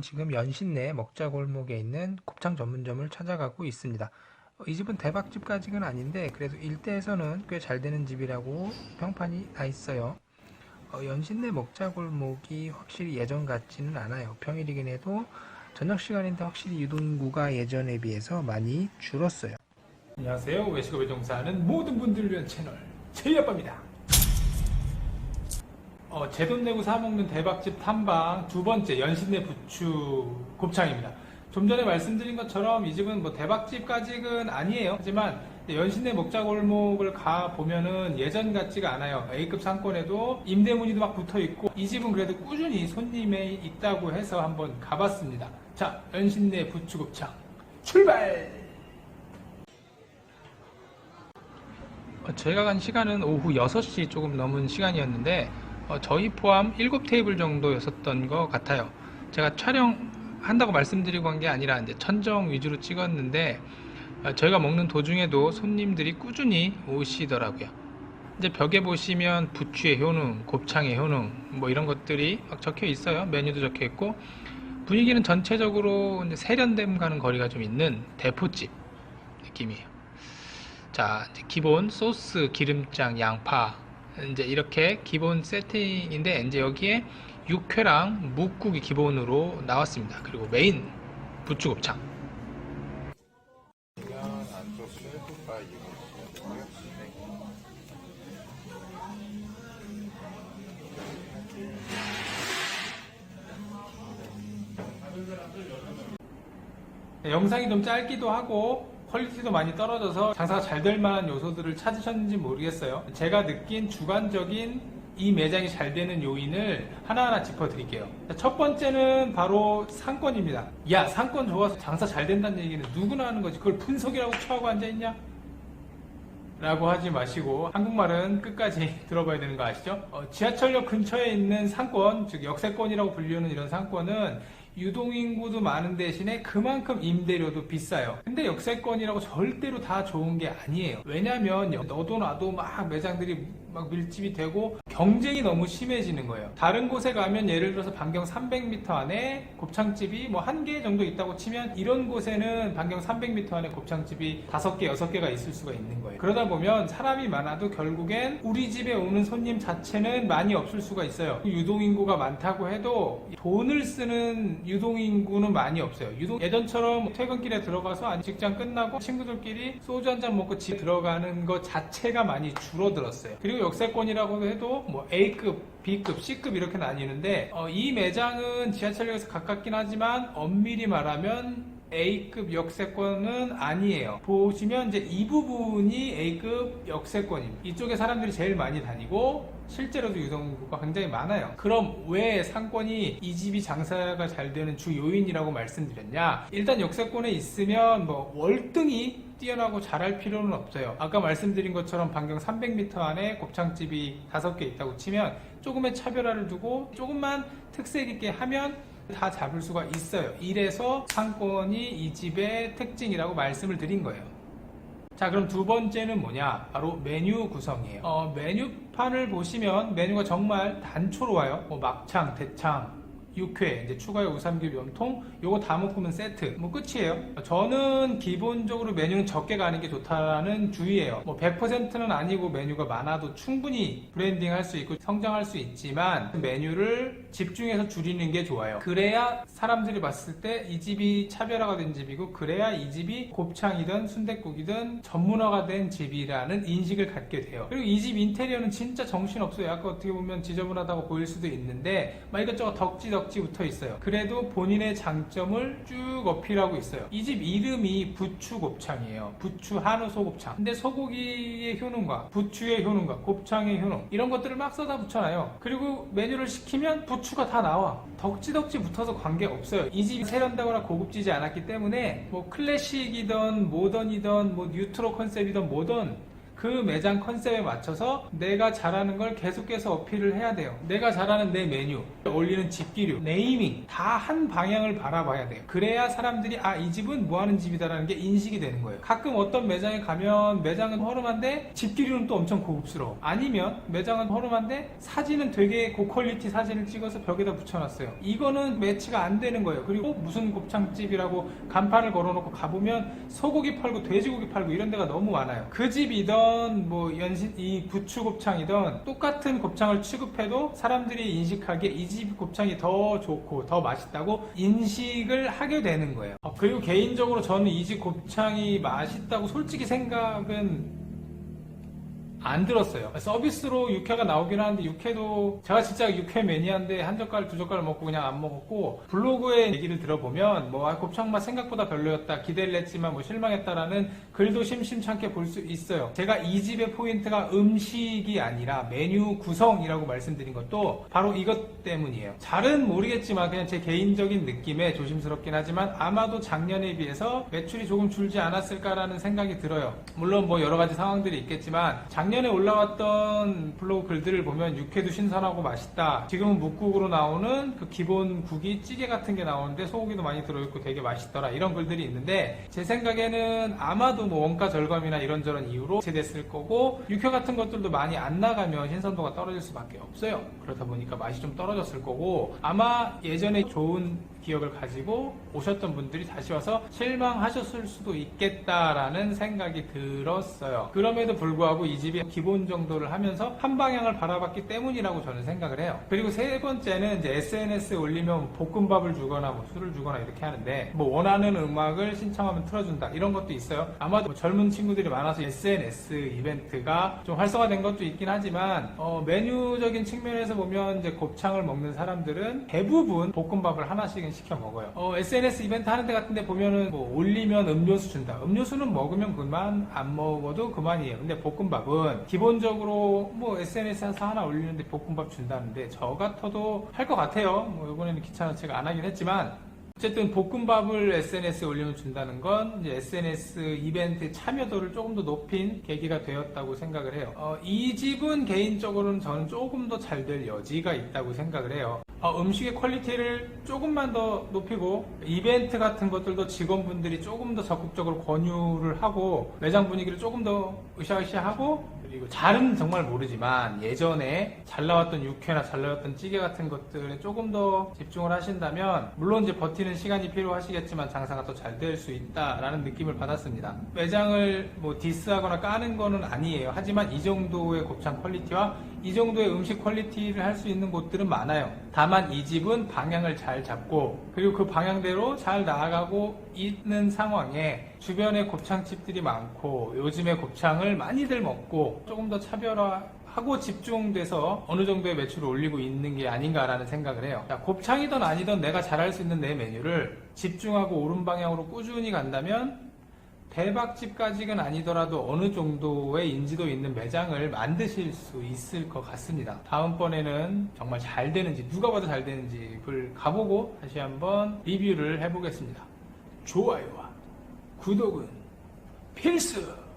지금 연신내 먹자골목에 있는 곱창 전문점을 찾아가고 있습니다. 어, 이 집은 대박집까지는 아닌데 그래도 일대에서는 꽤 잘 되는 집이라고 평판이 나 있어요. 어, 연신내 먹자골목이 확실히 예전 같지는 않아요. 평일이긴 해도 저녁 시간인데 확실히 유동인구가 예전에 비해서 많이 줄었어요. 안녕하세요. 외식업에 종사하는 모든 분들을 위한 채널 제이아빠입니다. 어, 제돈 내고 사 먹는 대박집 탐방 두 번째 연신내 부추 곱창입니다. 좀 전에 말씀드린 것처럼 이 집은 뭐 대박집까지는 아니에요. 하지만 연신내 먹자골목을 가 보면은 예전 같지가 않아요. A급 상권에도 임대문이도 막 붙어 있고 이 집은 그래도 꾸준히 손님이 있다고 해서 한번 가봤습니다. 자, 연신내 부추 곱창 출발! 어, 저희가 간 시간은 오후 6시 조금 넘은 시간이었는데 어, 저희 포함 7테이블 정도였었던 것 같아요. 제가 촬영한다고 말씀드리고 한 게 아니라 이제 천정 위주로 찍었는데 어, 저희가 먹는 도중에도 손님들이 꾸준히 오시더라고요. 이제 벽에 보시면 부추의 효능, 곱창의 효능 뭐 이런 것들이 막 적혀 있어요. 메뉴도 적혀 있고 분위기는 전체적으로 세련됨 가는 거리가 좀 있는 대포집 느낌이에요. 자, 기본 소스, 기름장, 양파 이제 이렇게 기본 세팅인데 이제 여기에 육회랑 묵국이 기본으로 나왔습니다. 그리고 메인 부추곱창. 영상이 좀 짧기도 하고 퀄리티도 많이 떨어져서 장사가 잘 될 만한 요소들을 찾으셨는지 모르겠어요. 제가 느낀 주관적인 이 매장이 잘 되는 요인을 하나하나 짚어드릴게요. 첫 번째는 바로 상권입니다. 야, 상권 좋아서 장사 잘 된다는 얘기는 누구나 하는 거지. 그걸 분석이라고 처하고 앉아있냐? 라고 하지 마시고 한국말은 끝까지 들어봐야 되는 거 아시죠? 어, 지하철역 근처에 있는 상권, 즉 역세권이라고 불리는 이런 상권은 유동인구도 많은 대신에 그만큼 임대료도 비싸요. 근데 역세권이라고 절대로 다 좋은 게 아니에요. 왜냐면 너도 나도 막 매장들이 막 밀집이 되고 경쟁이 너무 심해지는 거예요. 다른 곳에 가면 예를 들어서 반경 300m 안에 곱창집이 뭐 한 개 정도 있다고 치면 이런 곳에는 반경 300m 안에 곱창집이 5개, 6개가 있을 수가 있는 거예요. 그러다 보면 사람이 많아도 결국엔 우리 집에 오는 손님 자체는 많이 없을 수가 있어요. 유동인구가 많다고 해도 돈을 쓰는 유동인구는 많이 없어요. 유동 예전처럼 퇴근길에 들어가서 직장 끝나고 친구들끼리 소주 한 잔 먹고 집 들어가는 것 자체가 많이 줄어들었어요. 그리고 역세권이라고 해도 뭐 A급, B급, C급 이렇게 나뉘는데 어, 이 매장은 지하철역에서 가깝긴 하지만 엄밀히 말하면 A급 역세권은 아니에요. 보시면 이제 이 부분이 A급 역세권입니다. 이쪽에 사람들이 제일 많이 다니고 실제로도 유동인구가 굉장히 많아요. 그럼 왜 상권이 이 집이 장사가 잘 되는 주 요인이라고 말씀드렸냐? 일단 역세권에 있으면 뭐 월등히 뛰어나고 잘할 필요는 없어요. 아까 말씀드린 것처럼 반경 300m 안에 곱창집이 5개 있다고 치면 조금의 차별화를 두고 조금만 특색 있게 하면 다 잡을 수가 있어요. 이래서 상권이 이 집의 특징이라고 말씀을 드린 거예요. 자, 그럼 두 번째는 뭐냐? 바로 메뉴 구성이에요. 어, 메뉴판을 보시면 메뉴가 정말 단초로워요. 뭐 막창, 대창, 육회, 이제 추가에 우삼겹 염통, 요거 다 묶으면 세트. 뭐 끝이에요. 저는 기본적으로 메뉴는 적게 가는 게 좋다는 주의예요. 뭐 100%는 아니고 메뉴가 많아도 충분히 브랜딩 할 수 있고 성장할 수 있지만 그 메뉴를 집중해서 줄이는 게 좋아요. 그래야 사람들이 봤을 때 이 집이 차별화가 된 집이고 그래야 이 집이 곱창이든 순댓국이든 전문화가 된 집이라는 인식을 갖게 돼요. 그리고 이 집 인테리어는 진짜 정신없어요. 아까 어떻게 보면 지저분하다고 보일 수도 있는데 막 이것저것 덕지 덕지 붙어 있어요. 그래도 본인의 장점을 쭉 어필하고 있어요. 이 집 이름이 부추 곱창이에요. 부추 한우 소곱창. 근데 소고기의 효능과 부추의 효능과 곱창의 효능 이런 것들을 막 쏟아 붙여놔요. 그리고 메뉴를 시키면 부추가 다 나와. 덕지덕지 붙어서 관계 없어요. 이 집이 세련되거나 고급지지 않았기 때문에 뭐 클래식이든 모던이든 뭐 뉴트로 컨셉이든 뭐든 그 매장 컨셉에 맞춰서 내가 잘하는 걸 계속해서 어필을 해야 돼요. 내가 잘하는 내 메뉴, 올리는 집기류, 네이밍 다 한 방향을 바라봐야 돼요. 그래야 사람들이 아 이 집은 뭐 하는 집이다라는 게 인식이 되는 거예요. 가끔 어떤 매장에 가면 매장은 허름한데 집기류는 또 엄청 고급스러워. 아니면 매장은 허름한데 사진은 되게 고퀄리티 사진을 찍어서 벽에다 붙여놨어요. 이거는 매치가 안 되는 거예요. 그리고 무슨 곱창집이라고 간판을 걸어놓고 가보면 소고기 팔고 돼지고기 팔고 이런 데가 너무 많아요. 그 집이던 뭐 연신 이 부추 곱창이던 똑같은 곱창을 취급해도 사람들이 인식하기에 이 집 곱창이 더 좋고 더 맛있다고 인식을 하게 되는 거예요. 어, 그리고 개인적으로 저는 이 집 곱창이 맛있다고 솔직히 생각은 안 들었어요. 서비스로 육회가 나오긴 하는데 육회도 제가 진짜 육회 매니아인데 한 젓갈 두 젓갈 먹고 그냥 안 먹었고 블로그의 얘기를 들어보면 뭐 아, 곱창 맛 생각보다 별로였다 기대를 했지만 뭐 실망했다라는 글도 심심찮게 볼 수 있어요. 제가 이 집의 포인트가 음식이 아니라 메뉴 구성이라고 말씀드린 것도 바로 이것 때문이에요. 잘은 모르겠지만 그냥 제 개인적인 느낌에 조심스럽긴 하지만 아마도 작년에 비해서 매출이 조금 줄지 않았을까라는 생각이 들어요. 물론 뭐 여러 가지 상황들이 있겠지만 작년 에 올라왔던 블로그 글들을 보면 육회도 신선하고 맛있다. 지금은 묵국으로 나오는 그 기본 국이 찌개 같은 게 나오는데 소고기도 많이 들어있고 되게 맛있더라. 이런 글들이 있는데 제 생각에는 아마도 뭐 원가 절감이나 이런저런 이유로 제됐을 거고 육회 같은 것들도 많이 안 나가면 신선도가 떨어질 수밖에 없어요. 그러다 보니까 맛이 좀 떨어졌을 거고 아마 예전에 좋은 기억을 가지고 오셨던 분들이 다시 와서 실망하셨을 수도 있겠다라는 생각이 들었어요. 그럼에도 불구하고 이 집이 기본 정도를 하면서 한 방향을 바라봤기 때문이라고 저는 생각을 해요. 그리고 세 번째는 이제 SNS에 올리면 볶음밥을 주거나 뭐 술을 주거나 이렇게 하는데 뭐 원하는 음악을 신청하면 틀어준다 이런 것도 있어요. 아마도 뭐 젊은 친구들이 많아서 SNS 이벤트가 좀 활성화된 것도 있긴 하지만 어, 메뉴적인 측면에서 보면 이제 곱창을 먹는 사람들은 대부분 볶음밥을 하나씩은 시켜 먹어요. 어, SNS 이벤트 하는 데 같은 데 보면은 뭐 올리면 음료수 준다. 음료수는 먹으면 그만 안 먹어도 그만이에요. 근데 볶음밥은 기본적으로 뭐 SNS에서 하나 올리는데 볶음밥 준다는데 저 같아도 할 것 같아요. 뭐 이번에는 귀찮아 제가 안 하긴 했지만 어쨌든 볶음밥을 SNS에 올리면 준다는 건 SNS 이벤트 참여도를 조금 더 높인 계기가 되었다고 생각을 해요. 어, 이 집은 개인적으로는 저는 조금 더 잘 될 여지가 있다고 생각을 해요. 어, 음식의 퀄리티를 조금만 더 높이고 이벤트 같은 것들도 직원분들이 조금 더 적극적으로 권유를 하고 매장 분위기를 조금 더 으쌰으쌰하고 그리고 잘은 정말 모르지만 예전에 잘 나왔던 육회나 잘 나왔던 찌개 같은 것들에 조금 더 집중을 하신다면 물론 이제 버티는 시간이 필요하시겠지만 장사가 더 잘 될 수 있다라는 느낌을 받았습니다. 매장을 뭐 디스하거나 까는 거는 아니에요. 하지만 이 정도의 곱창 퀄리티와 이 정도의 음식 퀄리티를 할 수 있는 곳들은 많아요. 다만 이 집은 방향을 잘 잡고 그리고 그 방향대로 잘 나아가고 있는 상황에 주변에 곱창집들이 많고 요즘에 곱창을 많이들 먹고 조금 더 차별화 하고 집중돼서 어느 정도의 매출을 올리고 있는 게 아닌가라는 생각을 해요. 자, 곱창이든 아니든 내가 잘할 수 있는 내 메뉴를 집중하고 옳은 방향으로 꾸준히 간다면 대박집까지는 아니더라도 어느 정도의 인지도 있는 매장을 만드실 수 있을 것 같습니다. 다음번에는 정말 잘 되는지, 누가 봐도 잘 되는지 를 가보고 다시 한번 리뷰를 해보겠습니다. 좋아요와 구독은 필수!